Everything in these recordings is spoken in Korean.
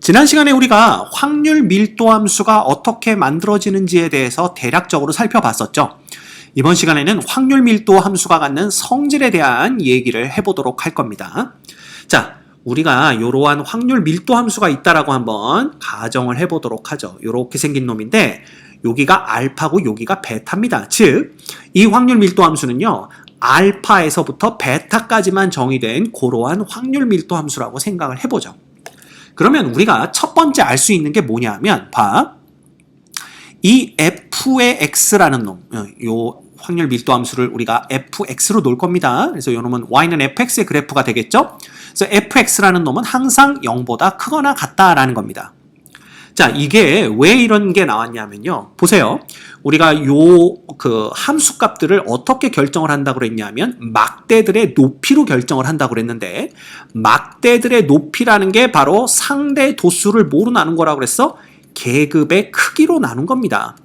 지난 시간에 우리가 확률 밀도 함수가 어떻게 만들어지는지에 대해서 대략적으로 살펴봤었죠. 이번 시간에는 확률 밀도 함수가 갖는 성질에 대한 얘기를 해보도록 할 겁니다. 자, 우리가 이러한 확률 밀도 함수가 있다라고 한번 가정을 해보도록 하죠. 이렇게 생긴 놈인데 여기가 알파고 여기가 베타입니다. 즉, 이 확률 밀도 함수는요. 알파에서부터 베타까지만 정의된 그러한 확률 밀도 함수라고 생각을 해보죠. 그러면 우리가 첫 번째 알 수 있는 게 뭐냐면 봐. 이 f의 x라는 놈, 어, 요 확률 밀도 함수를 우리가 fx로 놓을 겁니다. 그래서 요 놈은 y는 fx의 그래프가 되겠죠. 그래서 fx라는 놈은 항상 0보다 크거나 같다라는 겁니다. 자, 이게 왜 이런 게 나왔냐면요. 보세요. 우리가 요 그 함수 값들을 어떻게 결정을 한다고 그랬냐면 막대들의 높이로 결정을 한다고 그랬는데 막대들의 높이라는 게 바로 상대 도수를 뭐로 나눈 거라고 그랬어? 계급의 크기로 나눈 겁니다.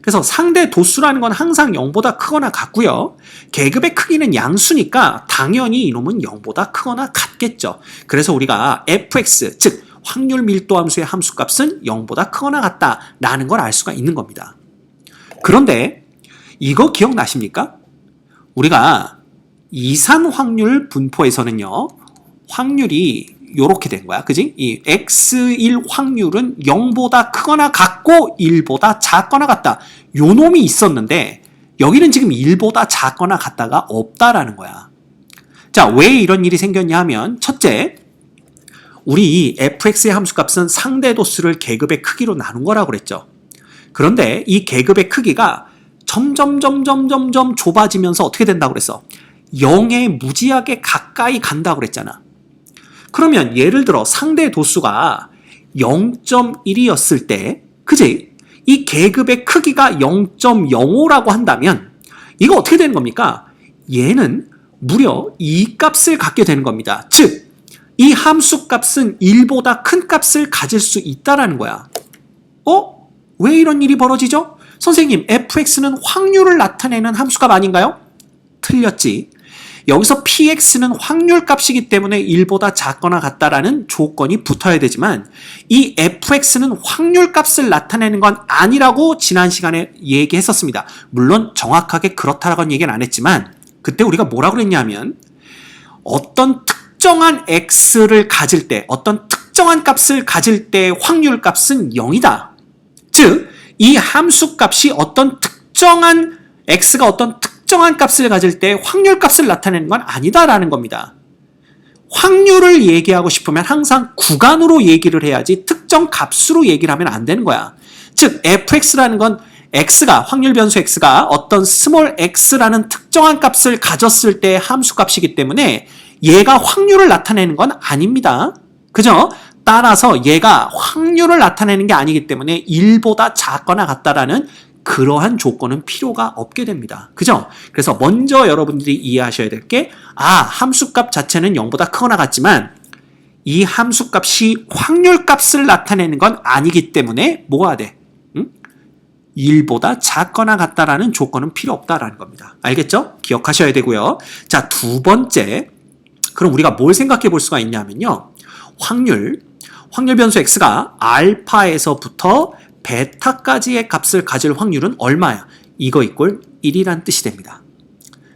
그래서 상대 도수라는 건 항상 0보다 크거나 같고요. 계급의 크기는 양수니까 당연히 이놈은 0보다 크거나 같겠죠. 그래서 우리가 fx 즉 확률 밀도 함수의 함수값은 0보다 크거나 같다라는 걸 알 수가 있는 겁니다. 그런데 이거 기억나십니까? 우리가 이산 확률 분포에서는요. 확률이 요렇게 된 거야. 그지? 이 x1 확률은 0보다 크거나 같고 1보다 작거나 같다. 요 놈이 있었는데 여기는 지금 1보다 작거나 같다가 없다라는 거야. 자, 왜 이런 일이 생겼냐 하면 첫째, 우리 이 fx의 함수값은 상대 도수를 계급의 크기로 나눈 거라고 그랬죠. 그런데 이 계급의 크기가 점점 점점 점점 좁아지면서 어떻게 된다고 그랬어? 0에 무지하게 가까이 간다고 그랬잖아. 그러면 예를 들어 상대 도수가 0.1이었을 때, 그지? 이 계급의 크기가 0.05라고 한다면, 이거 어떻게 되는 겁니까? 얘는 무려 이 값을 갖게 되는 겁니다. 즉, 이 함수 값은 1보다 큰 값을 가질 수 있다라는 거야. 어? 왜 이런 일이 벌어지죠? 선생님, fx는 확률을 나타내는 함수값 아닌가요? 틀렸지. 여기서 px는 확률 값이기 때문에 1보다 작거나 같다라는 조건이 붙어야 되지만 이 fx는 확률 값을 나타내는 건 아니라고 지난 시간에 얘기했었습니다. 물론 정확하게 그렇다라고는 얘기는 안 했지만 그때 우리가 뭐라고 그랬냐면 어떤 특정한 x를 가질 때 어떤 특정한 값을 가질 때 확률 값은 0이다. 즉, 이 함수 값이 어떤 특정한 x가 어떤 특정한 값을 가질 때 확률 값을 나타내는 건 아니다라는 겁니다. 확률을 얘기하고 싶으면 항상 구간으로 얘기를 해야지 특정 값으로 얘기를 하면 안 되는 거야. 즉, fx라는 건 x가 확률 변수 x가 어떤 스몰 x라는 특정한 값을 가졌을 때 함수 값이기 때문에 얘가 확률을 나타내는 건 아닙니다. 그죠? 따라서 얘가 확률을 나타내는 게 아니기 때문에 1보다 작거나 같다라는 그러한 조건은 필요가 없게 됩니다. 그죠? 그래서 먼저 여러분들이 이해하셔야 될 게, 아, 함수값 자체는 0보다 크거나 같지만, 이 함수값이 확률값을 나타내는 건 아니기 때문에 뭐가 돼? 응? 1보다 작거나 같다라는 조건은 필요 없다라는 겁니다. 알겠죠? 기억하셔야 되고요. 자, 두 번째. 그럼 우리가 뭘 생각해 볼 수가 있냐면요. 확률, 확률 변수 x가 알파에서부터 베타까지의 값을 가질 확률은 얼마야? 이거 이꼴 1이란 뜻이 됩니다.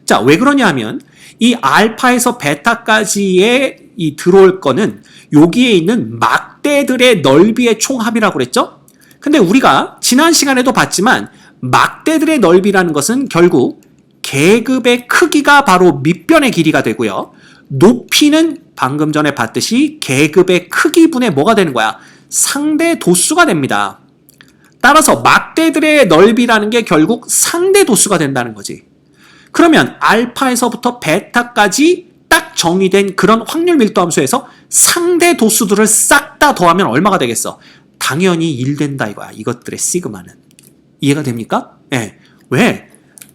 자, 왜 그러냐 하면 이 알파에서 베타까지의 이 들어올 거는 여기에 있는 막대들의 넓이의 총합이라고 그랬죠? 근데 우리가 지난 시간에도 봤지만 막대들의 넓이라는 것은 결국 계급의 크기가 바로 밑변의 길이가 되고요. 높이는 방금 전에 봤듯이 계급의 크기분의 뭐가 되는 거야? 상대 도수가 됩니다. 따라서 막대들의 넓이라는 게 결국 상대 도수가 된다는 거지. 그러면 알파에서부터 베타까지 딱 정의된 그런 확률 밀도 함수에서 상대 도수들을 싹 다 더하면 얼마가 되겠어? 당연히 1 된다 이거야. 이것들의 시그마는. 이해가 됩니까? 예. 네. 왜?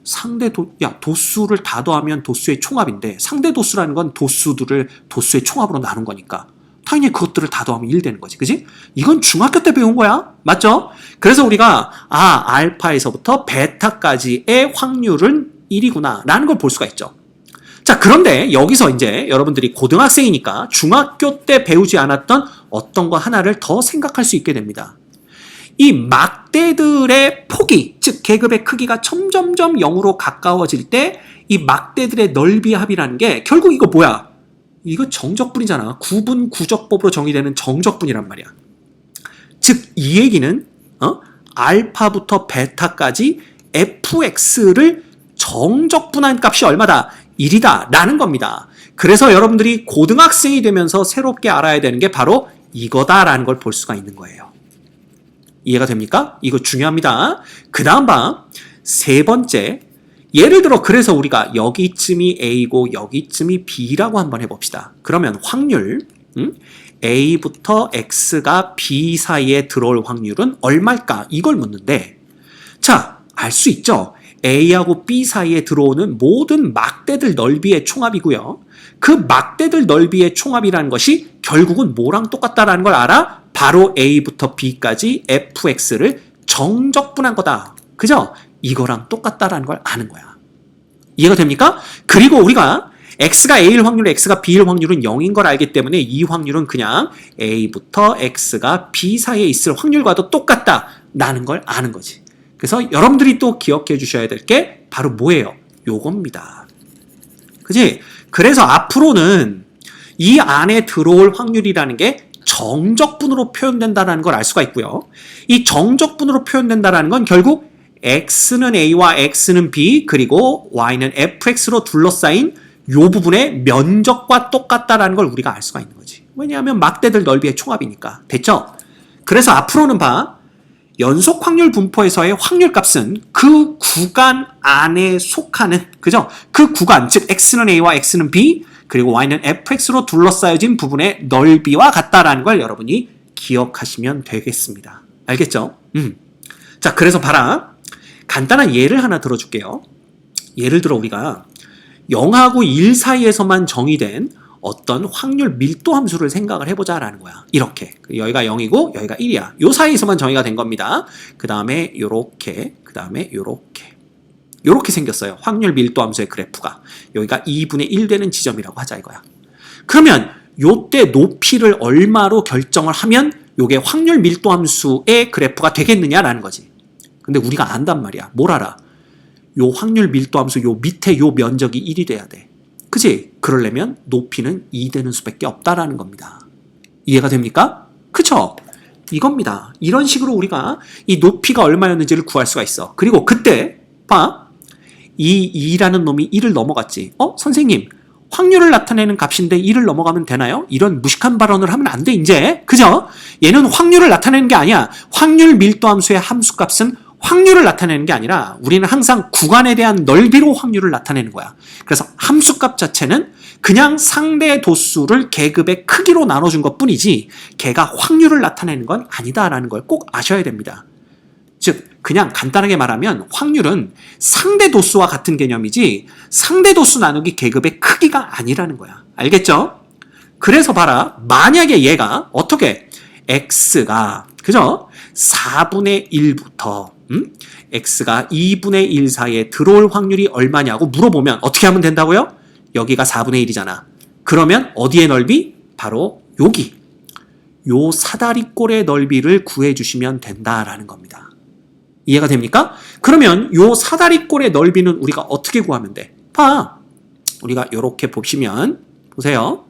상대 도, 야, 도수를 다 더하면 도수의 총합인데 상대 도수라는 건 도수들을 도수의 총합으로 나눈 거니까 당연히 그것들을 다 더하면 1 되는 거지. 그지? 이건 중학교 때 배운 거야. 맞죠? 그래서 우리가 아, 알파에서부터 베타까지의 확률은 1이구나 라는 걸 볼 수가 있죠. 자, 그런데 여기서 이제 여러분들이 고등학생이니까 중학교 때 배우지 않았던 어떤 거 하나를 더 생각할 수 있게 됩니다. 이 막대들의 폭이, 즉 계급의 크기가 점점점 0으로 가까워질 때 이 막대들의 넓이 합이라는 게 결국 이거 뭐야? 이거 정적분이잖아. 구분 구적법으로 정의되는 정적분이란 말이야. 즉 이 얘기는 어? 알파부터 베타까지 fx를 정적분한 값이 얼마다? 1이다 라는 겁니다. 그래서 여러분들이 고등학생이 되면서 새롭게 알아야 되는 게 바로 이거다라는 걸 볼 수가 있는 거예요. 이해가 됩니까? 이거 중요합니다. 그 다음 방, 세 번째. 예를 들어, 그래서 우리가 여기쯤이 A고 여기쯤이 B라고 한번 해봅시다. 그러면 확률, 음? A부터 X가 B 사이에 들어올 확률은 얼마일까? 이걸 묻는데, 자, 알 수 있죠? A하고 B 사이에 들어오는 모든 막대들 넓이의 총합이고요. 그 막대들 넓이의 총합이라는 것이 결국은 뭐랑 똑같다라는 걸 알아? 바로 A부터 B까지 fx를 정적분한 거다. 그죠? 이거랑 똑같다라는 걸 아는 거야. 이해가 됩니까? 그리고 우리가 x가 a일 확률, x가 b일 확률은 0인 걸 알기 때문에 이 확률은 그냥 a부터 x가 b 사이에 있을 확률과도 똑같다라는 걸 아는 거지. 그래서 여러분들이 또 기억해 주셔야 될 게 바로 뭐예요? 요겁니다. 그지? 그래서 앞으로는 이 안에 들어올 확률이라는 게 정적분으로 표현된다는 걸 알 수가 있고요. 이 정적분으로 표현된다는 건 결국 x는 a와 x는 b 그리고 y는 fx로 둘러싸인 요 부분의 면적과 똑같다라는 걸 우리가 알 수가 있는 거지. 왜냐하면 막대들 넓이의 총합이니까. 됐죠? 그래서 앞으로는 봐. 연속 확률 분포에서의 확률 값은 그 구간 안에 속하는 그죠? 그 구간 즉 x는 a와 x는 b 그리고 y는 fx로 둘러싸여진 부분의 넓이와 같다라는 걸 여러분이 기억하시면 되겠습니다. 알겠죠? 음. 자, 그래서 봐라. 간단한 예를 하나 들어줄게요. 예를 들어 우리가 0하고 1 사이에서만 정의된 어떤 확률 밀도 함수를 생각을 해보자라는 거야. 이렇게. 여기가 0이고 여기가 1이야. 요 사이에서만 정의가 된 겁니다. 그 다음에 요렇게, 그 다음에 요렇게. 요렇게 생겼어요. 확률 밀도 함수의 그래프가. 여기가 2분의 1 되는 지점이라고 하자 이거야. 그러면 요때 높이를 얼마로 결정을 하면 요게 확률 밀도 함수의 그래프가 되겠느냐라는 거지. 근데 우리가 안단 말이야. 뭘 알아? 요 확률 밀도 함수 요 밑에 요 면적이 1이 돼야 돼. 그지? 그러려면 높이는 2 되는 수밖에 없다라는 겁니다. 이해가 됩니까? 그쵸? 이겁니다. 이런 식으로 우리가 이 높이가 얼마였는지를 구할 수가 있어. 그리고 그때 봐. 이 2라는 놈이 1을 넘어갔지. 어? 선생님, 확률을 나타내는 값인데 1을 넘어가면 되나요? 이런 무식한 발언을 하면 안 돼, 이제. 그죠? 얘는 확률을 나타내는 게 아니야. 확률 밀도 함수의 함수값은 확률을 나타내는 게 아니라 우리는 항상 구간에 대한 넓이로 확률을 나타내는 거야. 그래서 함수값 자체는 그냥 상대 도수를 계급의 크기로 나눠준 것 뿐이지 걔가 확률을 나타내는 건 아니다라는 걸 꼭 아셔야 됩니다. 즉, 그냥 간단하게 말하면 확률은 상대 도수와 같은 개념이지 상대 도수 나누기 계급의 크기가 아니라는 거야. 알겠죠? 그래서 봐라. 만약에 얘가 어떻게 x가 그죠? 4분의 1부터 음? x가 2분의 1 사이에 들어올 확률이 얼마냐고 물어보면 어떻게 하면 된다고요? 여기가 4분의 1이잖아. 그러면 어디의 넓이? 바로 여기. 요 사다리꼴의 넓이를 구해주시면 된다라는 겁니다. 이해가 됩니까? 그러면 요 사다리꼴의 넓이는 우리가 어떻게 구하면 돼? 봐. 우리가 이렇게 보시면 보세요.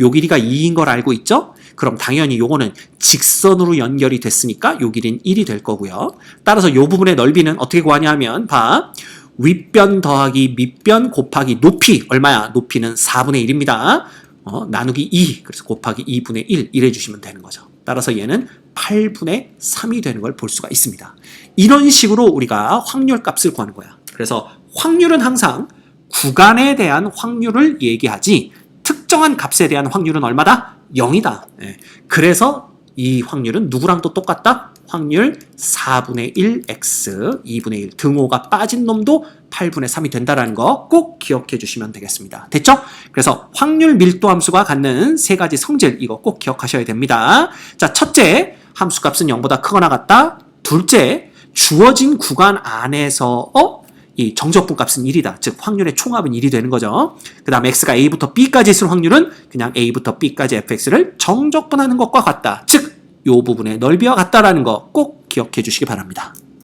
요 길이가 2인 걸 알고 있죠? 그럼 당연히 요거는 직선으로 연결이 됐으니까 요 길이는 1이 될 거고요. 따라서 요 부분의 넓이는 어떻게 구하냐 하면 봐. 윗변 더하기 밑변 곱하기 높이 얼마야? 높이는 4분의 1입니다. 어, 나누기 2 그래서 곱하기 2분의 1 이래 주시면 되는 거죠. 따라서 얘는 8분의 3이 되는 걸 볼 수가 있습니다. 이런 식으로 우리가 확률 값을 구하는 거야. 그래서 확률은 항상 구간에 대한 확률을 얘기하지 특정한 값에 대한 확률은 얼마다? 0이다. 예. 그래서 이 확률은 누구랑 또 똑같다? 확률 4분의 1x, 2분의 1 등호가 빠진 놈도 8분의 3이 된다는 거 꼭 기억해 주시면 되겠습니다. 됐죠? 그래서 확률 밀도 함수가 갖는 세 가지 성질 이거 꼭 기억하셔야 됩니다. 자, 첫째, 함수값은 0보다 크거나 같다. 둘째, 주어진 구간 안에서 어? 이 정적분 값은 1이다. 즉 확률의 총합은 1이 되는 거죠. 그 다음 x가 a부터 b까지 있을 확률은 그냥 a부터 b까지 fx를 정적분하는 것과 같다. 즉, 이 부분의 넓이와 같다라는 거 꼭 기억해 주시기 바랍니다.